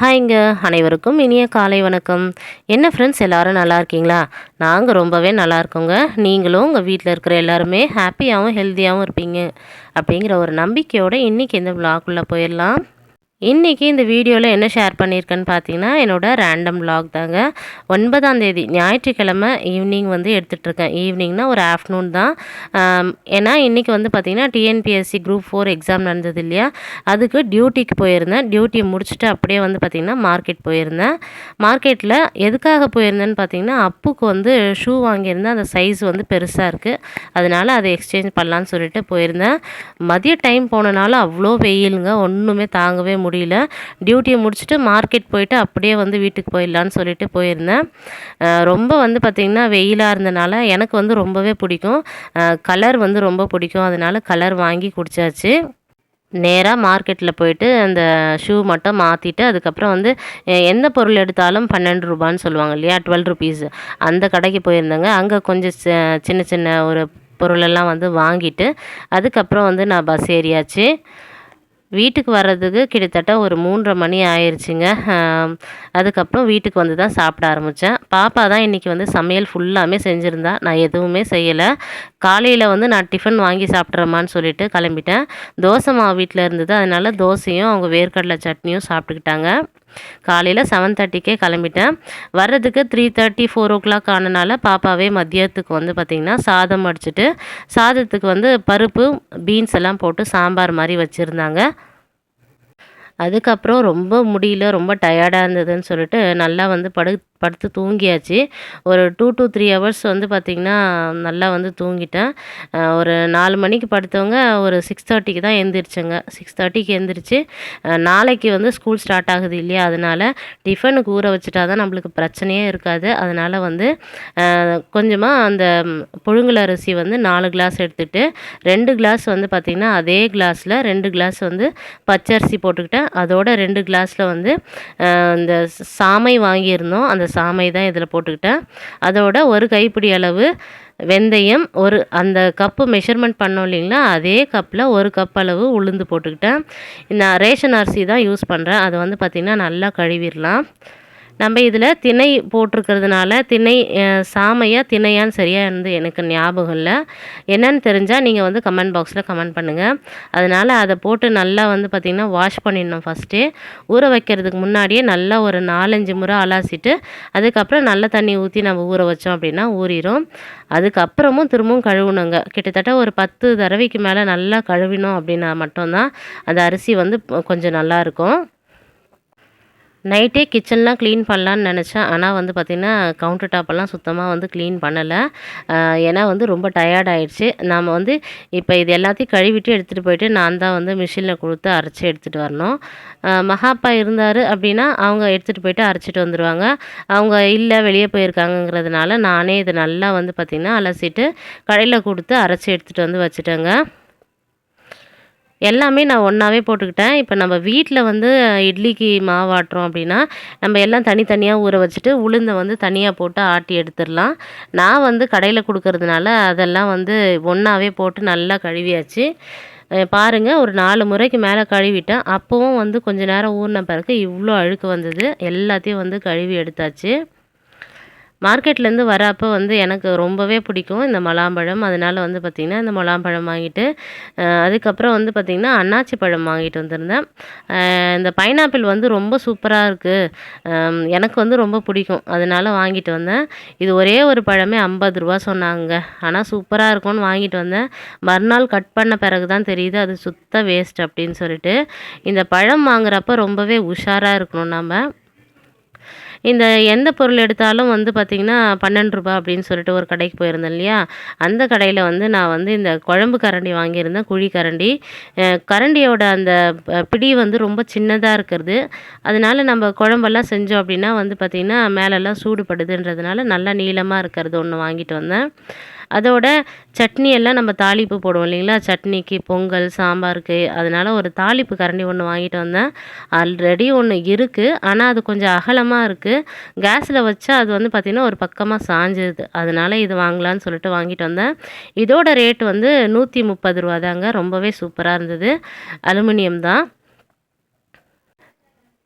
ஹாய்ங்க அனைவருக்கும் இனிய காலை வணக்கம். என்ன ஃப்ரெண்ட்ஸ் எல்லோரும் நல்லா இருக்கீங்களா? நாங்கள் ரொம்பவே நல்லா இருக்கோங்க. நீங்களும் உங்கள் வீட்டில் இருக்கிற எல்லாருமே ஹாப்பியாகவும் ஹெல்த்தியாகவும் இருப்பீங்க. அப்படிங்கிற ஒரு நம்பிக்கையோடு இன்றைக்கி இந்த விளாக்குள்ளே போயிடலாம். இன்றைக்கி இந்த வீடியோவில் என்ன ஷேர் பண்ணியிருக்கேன்னு பார்த்தீங்கன்னா என்னோடய ரேண்டம் vlog தாங்க. ஒன்பதாம் தேதி ஞாயிற்றுக்கிழமை ஈவினிங் வந்து எடுத்துகிட்ருக்கேன் ஈவினிங்னா ஒரு ஆஃப்டர்நூன் தான். ஏன்னா இன்றைக்கி வந்து பார்த்திங்கன்னா டிஎன்பிஎஸ்சி குரூப் ஃபோர் எக்ஸாம் நடந்தது இல்லையா? அதுக்கு டியூட்டிக்கு போயிருந்தேன். டியூட்டியை முடிச்சுட்டு அப்படியே வந்து பார்த்திங்கன்னா மார்க்கெட் போயிருந்தேன். மார்க்கெட்டில் எதுக்காக போயிருந்தேன்னு பார்த்தீங்கன்னா அப்புக்கு வந்து ஷூ வாங்கியிருந்தேன். அந்த சைஸ் வந்து பெருசாக இருக்குது அதனால் அதை எக்ஸ்சேஞ்ச் பண்ணலான்னு சொல்லிட்டு போயிருந்தேன். மதிய டைம் போனனால அவ்வளோ வெயிலுங்க. ஒன்றுமே தாங்கவே முடியல. டியூட்டியை முடிச்சுட்டு மார்க்கெட் போயிட்டு அப்படியே வந்து வீட்டுக்கு போயிடலான்னு சொல்லிட்டு போயிருந்தேன். ரொம்ப வந்து பார்த்திங்கன்னா வெயிலாக இருந்தனால எனக்கு வந்து ரொம்பவே பிடிக்கும். கலர் வந்து ரொம்ப பிடிக்கும். அதனால கலர் வாங்கி குடிச்சாச்சு. நேராக மார்க்கெட்டில் போயிட்டு அந்த ஷூ மட்டும் மாற்றிட்டு அதுக்கப்புறம் வந்து எந்த பொருள் எடுத்தாலும் பன்னெண்டு ரூபான்னு சொல்லுவாங்க இல்லையா? டுவெல் ருபீஸ் அந்த கடைக்கு போயிருந்தேங்க. அங்கே கொஞ்சம் சின்ன சின்ன ஒரு பொருளெல்லாம் வந்து வாங்கிட்டு அதுக்கப்புறம் வந்து நான் பஸ் ஏறியாச்சு. வீட்டுக்கு வர்றதுக்கு கிட்டத்தட்ட ஒரு மூன்றரை மணி ஆயிடுச்சுங்க அதுக்கப்புறம் வீட்டுக்கு வந்து தான் சாப்பிட ஆரம்பித்தேன் பாப்பா தான் இன்றைக்கி வந்து சமையல் ஃபுல்லாமே செஞ்சுருந்தா. நான் எதுவுமே செய்யலை. காலையில் வந்து நான் டிஃபன் வாங்கி சாப்பிட்றமான்னு சொல்லிட்டு கிளம்பிட்டேன். தோசை மாவு வீட்டில் இருந்தது. அதனால தோசையும் அவங்க வேர்க்கடலை சட்னியும் சாப்பிட்டுக்கிட்டாங்க. காலையில் செவன் தேர்ட்டிக்கே கிளம்பிட்டேன். வர்றதுக்கு three thirty four o'clock ஆனனால பாப்பாவே மதியத்துக்கு வந்து பார்த்திங்கன்னா சாதம் அடிச்சுட்டு சாதத்துக்கு வந்து பருப்பு பீன்ஸ் எல்லாம் போட்டு சாம்பார் மாதிரி வச்சுருந்தாங்க. அதுக்கப்புறம் ரொம்ப முடியல ரொம்ப டயர்டாக இருந்ததுன்னு சொல்லிட்டு நல்லா வந்து படு படுத்து தூங்கியாச்சு. ஒரு டூ டு த்ரீ ஹவர்ஸ் வந்து பார்த்திங்கன்னா நல்லா வந்து தூங்கிட்டேன். ஒரு நாலு மணிக்கு படுத்தவங்க ஒரு சிக்ஸ் தேர்ட்டிக்கு தான் எழுந்திரிச்சேங்க சிக்ஸ் தேர்ட்டிக்கு எழுந்திரிச்சு நாளைக்கு வந்து ஸ்கூல் ஸ்டார்ட் ஆகுது இல்லையா? அதனால் டிஃபனுக்கு ஊற வச்சுட்டா தான் நம்மளுக்கு பிரச்சனையே இருக்காது. அதனால் வந்து கொஞ்சமாக அந்த புழுங்கல் அரிசி வந்து நாலு கிளாஸ் எடுத்துகிட்டு ரெண்டு கிளாஸ் வந்து பார்த்திங்கன்னா அதே கிளாஸில் ரெண்டு கிளாஸ் வந்து பச்சரிசி போட்டுக்கிட்டேன். அதோட ரெண்டு கிளாஸில் வந்து இந்த சாமை வாங்கியிருந்தோம். அந்த சாமை தான் இதில் போட்டுக்கிட்டேன். அதோட ஒரு கைப்பிடி அளவு வெந்தயம் ஒரு அந்த கப்பு மெஷர்மெண்ட் பண்ணோம் இல்லைங்களா? அதே கப்பில் ஒரு கப் அளவு உளுந்து போட்டுக்கிட்டேன். நான் ரேஷன் அரிசி தான் யூஸ் பண்ணுறேன் அதை வந்து பார்த்திங்கன்னா நல்லா கழுவிடலாம். நம்ம இதில் திணை போட்டிருக்கிறதுனால திணை சாமையா திணையான்னு சரியாக இருந்து எனக்கு ஞாபகம் இல்லை. என்னன்னு தெரிஞ்சால் நீங்கள் வந்து கமெண்ட் பாக்ஸில் கமெண்ட் பண்ணுங்கள் அதனால் அதை போட்டு நல்லா வந்து பார்த்திங்கன்னா வாஷ் பண்ணிடணும் ஃபஸ்ட்டே ஊற வைக்கிறதுக்கு முன்னாடியே நல்லா ஒரு நாலஞ்சு முறை அலாசிட்டு அதுக்கப்புறம் நல்ல தண்ணி ஊற்றி நம்ம ஊற வச்சோம் அப்படின்னா ஊறிடும் அதுக்கப்புறமும் திரும்பவும் கழுவுணுங்க. கிட்டத்தட்ட ஒரு பத்து தடவைக்கு மேலே நல்லா கழுவினோம் அப்படின்னா மட்டும்தான் அந்த அரிசி வந்து கொஞ்சம் நல்லா இருக்கும். நைட்டே கிச்சன்லாம் க்ளீன் பண்ணலான்னு நினச்சேன். ஆனால் வந்து பார்த்திங்கன்னா கவுண்டர் டாப்பெல்லாம் சுத்தமாக வந்து க்ளீன் பண்ணலை. ஏன்னா வந்து ரொம்ப டயர்ட் ஆகிடுச்சு நாம் வந்து இப்போ இது எல்லாத்தையும் கழுவிட்டு எடுத்துகிட்டு போயிட்டு நான் தான் வந்து மிஷினில் கொடுத்து அரைச்சி எடுத்துகிட்டு வரணும். மகாப்பா இருந்தார் அப்படின்னா அவங்க எடுத்துகிட்டு போயிட்டு அரைச்சிட்டு வந்துடுவாங்க அவங்க இல்லை வெளியே போயிருக்காங்கங்கிறதுனால நானே இதை நல்லா வந்து பார்த்திங்கன்னா அலசிட்டு கடையில் கொடுத்து அரைச்சி எடுத்துகிட்டு வந்து வச்சுட்டேங்க. எல்லாமே நான் ஒன்றாவே போட்டுக்கிட்டேன். இப்போ நம்ம வீட்டில் வந்து இட்லிக்கு மாவு ஆட்டுறோம் அப்படின்னா நம்ம எல்லாம் தனித்தனியாக ஊற வச்சுட்டு உளுந்தை வந்து தனியாக போட்டு ஆட்டி எடுத்துடலாம். நான் வந்து கடையில் கொடுக்கறதுனால அதெல்லாம் வந்து ஒன்றாவே போட்டு நல்லா கழுவியாச்சு. பாருங்கள் ஒரு நாலு முறைக்கு மேலே கழுவிட்டேன். அப்போவும் வந்து கொஞ்சம் நேரம் ஊறின பிறகு இவ்வளோ அழுக்கு வந்தது. எல்லாத்தையும் வந்து கழுவி எடுத்தாச்சு. மார்க்கெட்லேருந்து வரப்போ வந்து எனக்கு ரொம்பவே பிடிக்கும் இந்த மலாம்பழம். அதனால் வந்து பார்த்திங்கன்னா இந்த மலாம்பழம் வாங்கிட்டு அதுக்கப்புறம் வந்து பார்த்திங்கன்னா அன்னாச்சி பழம் வாங்கிட்டு வந்திருந்தேன். இந்த பைனாப்பிள் வந்து ரொம்ப சூப்பராக இருக்குது எனக்கு வந்து ரொம்ப பிடிக்கும். அதனால் வாங்கிட்டு வந்தேன். இது ஒரே ஒரு பழமே ஐம்பது ரூபா சொன்னாங்க. ஆனால் சூப்பராக இருக்கும்னு வாங்கிட்டு வந்தேன். மறுநாள் கட் பண்ண பிறகு தான் தெரியுது அது சுத்த வேஸ்ட் அப்படின்னு சொல்லிட்டு. இந்த பழம் வாங்குறப்ப ரொம்பவே உஷாராக இருக்கணும் நம்ம இந்த எந்த பொருள் எடுத்தாலும் வந்து பார்த்திங்கன்னா பன்னெண்டு ரூபாய் அப்படின்னு சொல்லிட்டு ஒரு கடைக்கு போயிருந்தேன் இல்லையா? அந்த கடையில் வந்து நான் வந்து இந்த குழம்பு கரண்டி வாங்கியிருந்தேன் குழி கரண்டி. கரண்டியோட அந்த பிடி வந்து ரொம்ப சின்னதாக இருக்கிறது. அதனால நம்ம குழம்பெல்லாம் செஞ்சோம் அப்படின்னா வந்து பார்த்திங்கன்னா மேலெல்லாம் சூடுபடுதுன்றதுனால நல்லா நீளமாக இருக்கிறது ஒன்று வாங்கிட்டு வந்தேன். அதோட சட்னி எல்லாம் நம்ம தாளிப்பு போடுவோம் இல்லைங்களா? சட்னிக்கு பொங்கல் சாம்பாருக்கு. அதனால் ஒரு தாளிப்பு கரண்டி ஒன்று வாங்கிட்டு வந்தேன். ஆல்ரெடி ஒன்று இருக்குது ஆனால் அது கொஞ்சம் அகலமாக இருக்குது கேஸில் வச்சா அது வந்து பார்த்திங்கன்னா ஒரு பக்கமாக சாஞ்சிருது அதனால் இது வாங்கலான்னு சொல்லிட்டு வாங்கிட்டு வந்தேன். இதோட ரேட் வந்து நூற்றி முப்பது ரூபா தாங்க ரொம்பவே சூப்பராக இருந்தது. அலுமினியம் தான்.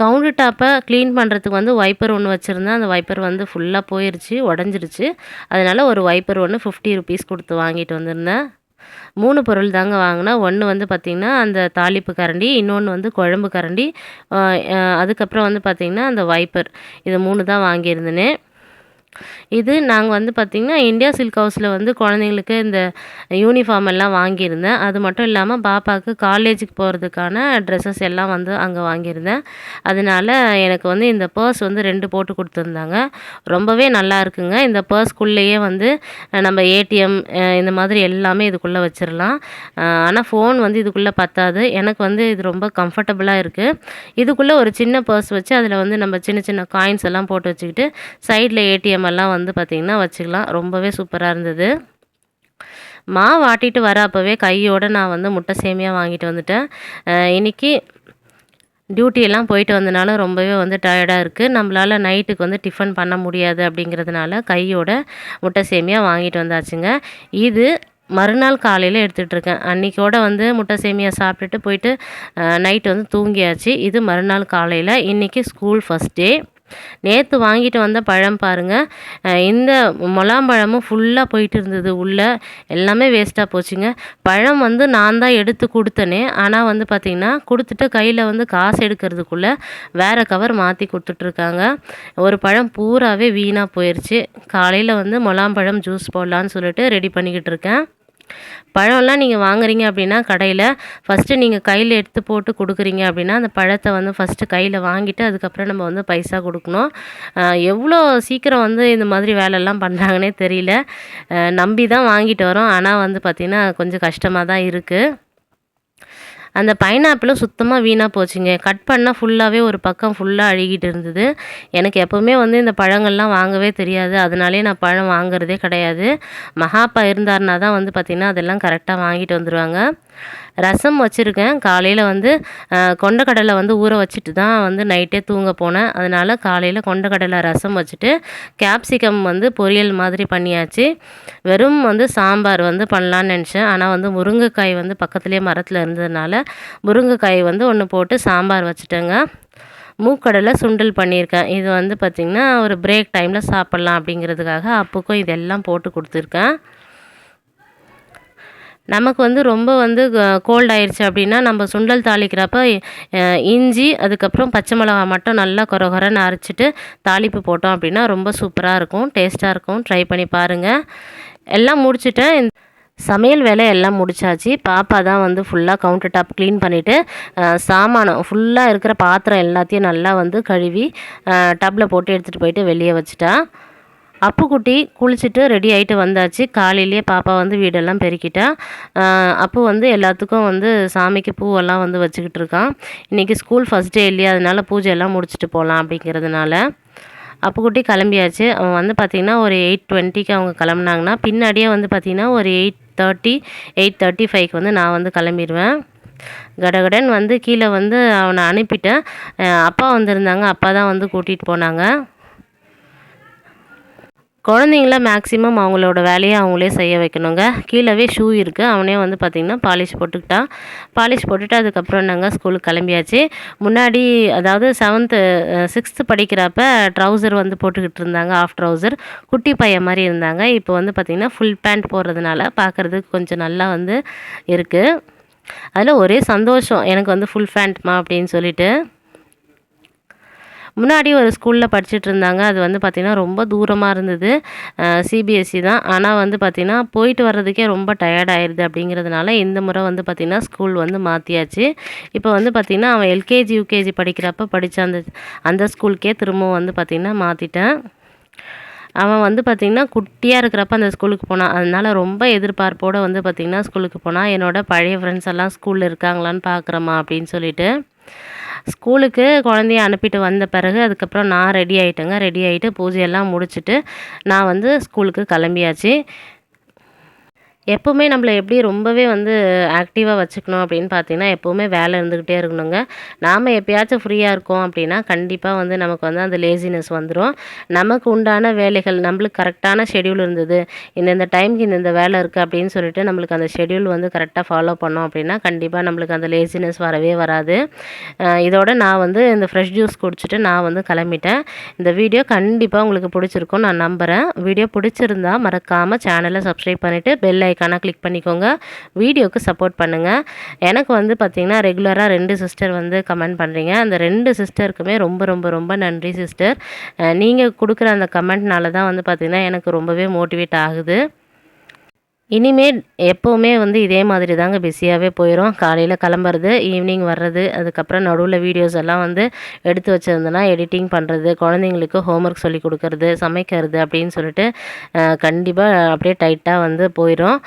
கவுண்டர் டாப்பை க்ளீன் பண்ணுறதுக்கு வந்து வைப்பர் ஒன்று வச்சுருந்தேன். அந்த வைப்பர் வந்து ஃபுல்லாக போயிடுச்சு உடஞ்சிருச்சு. அதனால் ஒரு வைப்பர் ஒன்று ஃபிஃப்டி ருபீஸ் கொடுத்து வாங்கிட்டு வந்திருந்தேன். மூணு பொருள் தாங்க வாங்கினேன். ஒன்று வந்து பார்த்திங்கன்னா அந்த தாளிப்பு கரண்டி இன்னொன்று வந்து குழம்பு கரண்டி. அதுக்கப்புறம் வந்து பார்த்திங்கன்னா அந்த வைப்பர். இது மூணு தான் வாங்கியிருந்தேனே. இது நாங்கள் வந்து பார்த்திங்கன்னா இந்தியா சில்க் ஹவுஸில் வந்து குழந்தைங்களுக்கு இந்த யூனிஃபார்ம் எல்லாம் வாங்கியிருந்தேன். அது மட்டும் இல்லாமல் பாப்பாவுக்கு காலேஜுக்கு போகிறதுக்கான ட்ரெஸ்ஸஸ் எல்லாம் வந்து அங்கே வாங்கியிருந்தேன். அதனால எனக்கு வந்து இந்த பர்ஸ் வந்து ரெண்டு போட்டு கொடுத்துருந்தாங்க. ரொம்பவே நல்லா இருக்குங்க. இந்த பர்ஸ்க்குள்ளேயே வந்து நம்ம ஏடிஎம் இந்த மாதிரி எல்லாமே இதுக்குள்ளே வச்சிடலாம் ஆனால் ஃபோன் வந்து இதுக்குள்ளே பத்தாது. எனக்கு வந்து இது ரொம்ப கம்ஃபர்டபுளாக இருக்குது இதுக்குள்ளே ஒரு சின்ன பர்ஸ் வச்சு அதில் வந்து நம்ம சின்ன சின்ன காயின்ஸ் எல்லாம் போட்டு வச்சுக்கிட்டு சைடில் ஏடிஎம் எல்லாம் வந்து பார்த்திங்கன்னா வச்சுக்கலாம். ரொம்பவே சூப்பராக இருந்தது. மாவு ஆட்டிட்டு வர அப்போவே கையோடு நான் வந்து முட்டை சேமியா வாங்கிட்டு வந்துட்டேன். இன்றைக்கி டியூட்டியெல்லாம் போயிட்டு வந்தனால ரொம்பவே வந்து டயர்டாக இருக்குது நம்மளால் நைட்டுக்கு வந்து டிஃபன் பண்ண முடியாது அப்படிங்கிறதுனால கையோட முட்டை சேமியா வாங்கிட்டு வந்தாச்சுங்க. இது மறுநாள் காலையில் எடுத்துகிட்ருக்கேன் அன்றைக்கோட வந்து முட்டை சேமியா சாப்பிட்டுட்டு போயிட்டு நைட்டு வந்து தூங்கியாச்சு. இது மறுநாள் காலையில். இன்றைக்கி ஸ்கூல் ஃபஸ்ட் டே நேற்று வாங்கிட்டு வந்த பழம் பாருங்கள் இந்த முலாம்பழமும் ஃபுல்லாக போயிட்டு இருந்தது உள்ளே. எல்லாமே வேஸ்ட்டாக போச்சுங்க. பழம் வந்து நான் தான் எடுத்து கொடுத்தனே. ஆனால் வந்து பார்த்திங்கன்னா கொடுத்துட்டு கையில் வந்து காசு எடுக்கிறதுக்குள்ளே வேறு கவர் மாற்றி கொடுத்துட்ருக்காங்க. ஒரு பழம் பூராவே வீணாக போயிடுச்சு காலையில் வந்து முலாம்பழம் ஜூஸ் போடலான்னு சொல்லிட்டு ரெடி பண்ணிக்கிட்டு இருக்கேன். பழம்லாம் நீங்கள் வாங்குறீங்க அப்படின்னா கடையில் ஃபஸ்ட்டு நீங்கள் கையில் எடுத்து போட்டு கொடுக்குறீங்க அப்படின்னா அந்த பழத்தை வந்து ஃபஸ்ட்டு கையில் வாங்கிட்டு அதுக்கப்புறம் நம்ம வந்து பைசா கொடுக்கணும். எவ்வளோ சீக்கிரம் வந்து இந்த மாதிரி வேலைலாம் பண்ணுறாங்கன்னே தெரியல. நம்பி தான் வாங்கிட்டு வரோம். ஆனால் வந்து பார்த்திங்கன்னா கொஞ்சம் கஷ்டமாக தான் இருக்குது அந்த பைனாப்பிளும் சுத்தமாக வீணாக போச்சுங்க. கட் பண்ணால் ஃபுல்லாகவே ஒரு பக்கம் ஃபுல்லாக அழுகிட்டு இருந்தது. எனக்கு எப்போவுமே வந்து இந்த பழங்கள்லாம் வாங்கவே தெரியாது. அதனாலே நான் பழம் வாங்குறதே கிடையாது. மகாப்பா இருந்தாருனா தான் வந்து பார்த்திங்கன்னா அதெல்லாம் கரெக்டாக வாங்கிட்டு வந்துடுவாங்க ரசம் வச்சுருக்கேன். காலையில் வந்து கொண்டக்கடலை வந்து ஊற வச்சுட்டு தான் வந்து நைட்டே தூங்க போனேன். அதனால் காலையில் கொண்டக்கடலை ரசம் வச்சுட்டு கேப்சிகம் வந்து பொரியல் மாதிரி பண்ணியாச்சு. வெறும் வந்து சாம்பார் வந்து பண்ணலான்னு நினச்சேன். ஆனால் வந்து முருங்கைக்காய் வந்து பக்கத்துலேயே மரத்தில் இருந்ததுனால முருங்கைக்காய் வந்து ஒன்று போட்டு சாம்பார் வச்சுட்டேங்க. மூக்கடலை சுண்டல் பண்ணியிருக்கேன். இது வந்து பார்த்திங்கன்னா ஒரு பிரேக் டைமில் சாப்பிட்லாம் அப்படிங்கிறதுக்காக அப்புக்கும் இதெல்லாம் போட்டு கொடுத்துருக்கேன். நமக்கு வந்து ரொம்ப வந்து கோல்ட் ஆயிடுச்சு அப்படின்னா நம்ம சுண்டல் தாளிக்கிறப்ப இஞ்சி அதுக்கப்புறம் பச்சை மிளகா மட்டும் நல்லா கொர கொரன்னு அரைச்சிட்டு தாளிப்பு போட்டோம் அப்படின்னா ரொம்ப சூப்பராக இருக்கும் டேஸ்ட்டாக இருக்கும். ட்ரை பண்ணி பாருங்கள் எல்லாம் முடிச்சுட்டேன் சமையல் வேலை எல்லாம் முடிச்சாச்சு. பாப்பா தான் வந்து ஃபுல்லாக கவுண்டர் டாப் க்ளீன் பண்ணிவிட்டு சாமானம் ஃபுல்லாக இருக்கிற பாத்திரம் எல்லாத்தையும் நல்லா வந்து கழுவி டப்பில் போட்டு எடுத்துகிட்டு போயிட்டு வெளியே வச்சுட்டா. அப்புக்குட்டி குளிச்சுட்டு ரெடி ஆகிட்டு வந்தாச்சு. காலையிலேயே பாப்பா வந்து வீடெல்லாம் பெருக்கிட்டா. அப்போ வந்து எல்லாத்துக்கும் வந்து சாமிக்கு பூவெல்லாம் வந்து வச்சுக்கிட்டு இருக்கான் இன்றைக்கி ஸ்கூல் ஃபஸ்ட் டே இல்லையா? அதனால பூஜை எல்லாம் முடிச்சுட்டு போகலாம் அப்படிங்கிறதுனால. அப்புக்குட்டி கிளம்பியாச்சு. அவன் வந்து பார்த்திங்கன்னா ஒரு எயிட் டுவெண்ட்டிக்கு அவங்க கிளம்புனாங்கன்னா பின்னாடியே வந்து பார்த்திங்கன்னா ஒரு எயிட் தேர்ட்டி எயிட் தேர்ட்டி ஃபைவ்க்கு வந்து நான் வந்து கிளம்பிடுவேன் கடகடன் வந்து கீழே வந்து அவனை அனுப்பிட்டேன். அப்பா வந்திருந்தாங்க. அப்பா தான் வந்து கூட்டிகிட்டு போனாங்க. குழந்தைங்கள மேக்ஸிமம் அவங்களோட வேலையை அவங்களே செய்ய வைக்கணுங்க. கீழவே ஷூ இருக்குது அவனே வந்து பார்த்திங்கன்னா பாலிஷ் போட்டுக்கிட்டான் பாலிஷ் போட்டுட்டு அதுக்கப்புறம் நாங்கள் ஸ்கூலுக்கு கிளம்பியாச்சு. முன்னாடி அதாவது செவன்த்து சிக்ஸ்த்து படிக்கிறப்ப ட்ரௌசர் வந்து போட்டுக்கிட்டு இருந்தாங்க ஆஃப் ட்ரௌசர் குட்டி பையன் மாதிரி இருந்தாங்க. இப்போ வந்து பார்த்திங்கன்னா ஃபுல் பேண்ட் போடுறதுனால பார்க்குறதுக்கு கொஞ்சம் நல்லா வந்து இருக்குது அதில் ஒரே சந்தோஷம். எனக்கு வந்து ஃபுல் பேண்ட்மா அப்படின்னு சொல்லிட்டு. முன்னாடி ஒரு ஸ்கூலில் படிச்சுட்டு இருந்தாங்க அது வந்து பார்த்திங்கன்னா ரொம்ப தூரமாக இருந்தது. சிபிஎஸ்சி தான். ஆனால் வந்து பார்த்திங்கன்னா போயிட்டு வர்றதுக்கே ரொம்ப டயர்ட் ஆயிடுது அப்படிங்கிறதுனால இந்த முறை வந்து பார்த்திங்கன்னா ஸ்கூல் வந்து மாற்றியாச்சு இப்போ வந்து பார்த்திங்கன்னா அவன் எல்கேஜி யூகேஜி படிக்கிறப்ப படித்த அந்த அந்த ஸ்கூலுக்கே திரும்பவும் வந்து பார்த்திங்கன்னா மாற்றிட்டேன் அவன் வந்து பார்த்திங்கன்னா குட்டியாக இருக்கிறப்ப அந்த ஸ்கூலுக்கு போனான் அதனால் ரொம்ப எதிர்பார்ப்போடு வந்து பார்த்திங்கன்னா ஸ்கூலுக்கு போனான் என்னோடய பழைய ஃப்ரெண்ட்ஸ் எல்லாம் ஸ்கூலில் இருக்காங்களான்னு பார்க்குறம்மா அப்படின்னு சொல்லிட்டு ஸ்கூலுக்கு குழந்தைய அனுப்பிட்டு வந்த பிறகு அதுக்கப்புறம் நான் ரெடி ஆகிட்டேங்க ரெடி ஆகிட்டு பூஜையெல்லாம் முடிச்சுட்டு நான் வந்து ஸ்கூலுக்கு கிளம்பியாச்சு. எப்போவுமே நம்மள எப்படி ரொம்பவே வந்து ஆக்டிவாக வச்சுக்கணும் அப்படின்னு பார்த்தீங்கன்னா எப்போவுமே வேலை இருந்துக்கிட்டே இருக்கணுங்க. நாம் எப்பயாச்சும் ஃப்ரீயாக இருக்கோம் அப்படின்னா கண்டிப்பாக வந்து நமக்கு வந்து அந்த லேசினஸ் வந்துடும் நமக்கு உண்டான வேலைகள் நம்மளுக்கு கரெக்டான ஷெடியூல் இருந்தது. இந்தந்த டைமுக்கு இந்தந்த வேலை இருக்குது அப்படின்னு சொல்லிட்டு நம்மளுக்கு அந்த ஷெடியூல் வந்து கரெக்டாக ஃபாலோ பண்ணோம் அப்படின்னா கண்டிப்பாக நம்மளுக்கு அந்த லேசினஸ் வரவே வராது. இதோட நான் வந்து இந்த ஃப்ரெஷ் ஜூஸ் குடிச்சிட்டு நான் வந்து கிளம்பிட்டேன். இந்த வீடியோ கண்டிப்பாக உங்களுக்கு பிடிச்சிருக்கும் நான் நம்புகிறேன் வீடியோ பிடிச்சிருந்தா மறக்காமல் சேனலை சப்ஸ்கிரைப் பண்ணிவிட்டு பெல் ஐக்கன் கிளிக் பண்ணிக்கோங்க. வீடியோக்கு சப்போர்ட் பண்ணுங்கள் எனக்கு வந்து பார்த்திங்கன்னா ரெகுலராக ரெண்டு சிஸ்டர் வந்து கமெண்ட் பண்ணுறீங்க அந்த ரெண்டு சிஸ்டருக்குமே ரொம்ப ரொம்ப ரொம்ப நன்றி சிஸ்டர் நீங்கள் கொடுக்குற அந்த கமெண்ட்னால தான் வந்து பார்த்திங்கன்னா எனக்கு ரொம்பவே மோட்டிவேட் ஆகுது. இனிமேல் எப்போவுமே வந்து இதே மாதிரி தாங்க பிஸியாகவே போயிடும் காலையில் கிளம்புறது ஈவினிங் வர்றது அதுக்கப்புறம் நடுவில் வீடியோஸ் எல்லாம் வந்து எடுத்து வச்சுருந்தேன்னா எடிட்டிங் பண்ணுறது குழந்தைங்களுக்கு ஹோம்ஒர்க் சொல்லி கொடுக்கறது சமைக்கிறது அப்படின்னு சொல்லிட்டு கண்டிப்பாக அப்படியே டைட்டாக வந்து போயிடும்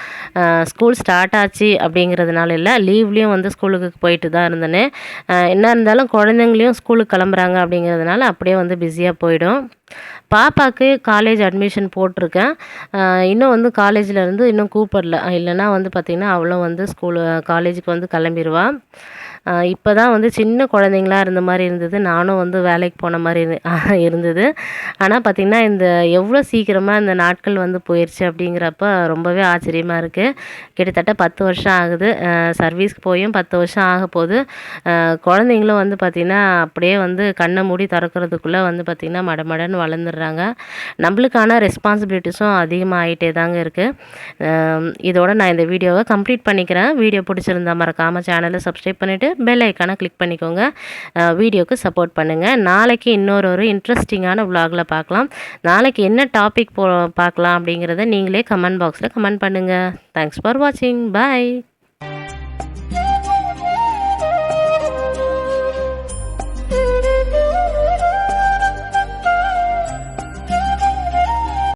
ஸ்கூல் ஸ்டார்ட் ஆச்சு அப்படிங்கிறதுனால இல்லை லீவ்லேயும் வந்து ஸ்கூலுக்கு போயிட்டு தான் இருந்தேன். என்ன இருந்தாலும் குழந்தைங்களையும் ஸ்கூலுக்கு கிளம்புறாங்க அப்படிங்கிறதுனால அப்படியே வந்து பிஸியாக போயிடும். பாப்பாவுக்கு காலேஜ் அட்மிஷன் போட்டிருக்கேன். இன்னும் வந்து காலேஜில் இருந்து இன்னும் கூப்பிடல. இல்லைன்னா வந்து பார்த்திங்கன்னா அவளும் வந்து ஸ்கூலு காலேஜுக்கு வந்து கிளம்பிடுவா இப்போ தான் வந்து சின்ன குழந்தைங்களா இருந்த மாதிரி இருந்தது. நானும் வந்து வேலைக்கு போன மாதிரி இருந்தது. ஆனால் பார்த்திங்கன்னா இந்த எவ்வளோ சீக்கிரமாக இந்த நாட்கள் வந்து போயிடுச்சு அப்படிங்கிறப்ப ரொம்பவே ஆச்சரியமாக இருக்குது கிட்டத்தட்ட பத்து வருஷம் ஆகுது. சர்வீஸ்க்கு போயும் பத்து வருஷம் ஆக போகுது. குழந்தைங்களும் வந்து பார்த்திங்கன்னா அப்படியே வந்து கண்ணை மூடி திறக்கிறதுக்குள்ளே வந்து பார்த்திங்கன்னா மடமடன்னு வளர்ந்துடுறாங்க. நம்மளுக்கான ரெஸ்பான்சிபிலிட்டிஸும் அதிகமாகிட்டே தாங்க இருக்குது இதோட நான் இந்த வீடியோவை கம்ப்ளீட் பண்ணிக்கிறேன். வீடியோ பிடிச்சிருந்தா மறக்காமல் சேனலை சப்ஸ்கிரைப் பண்ணிவிட்டு பெல் ஐக்கானை கிளிக் பண்ணிக்கோங்க. வீடியோக்கு சப்போர்ட் பண்ணுங்கள் நாளைக்கு இன்னொரு ஒரு இன்ட்ரெஸ்டிங்கான விலாகில் பார்க்கலாம். நாளைக்கு என்ன டாபிக் போ பார்க்கலாம் அப்படிங்கிறத நீங்களே கமெண்ட் பாக்ஸில் கமெண்ட் பண்ணுங்கள் தேங்க்ஸ் ஃபார் வாட்சிங் பாய்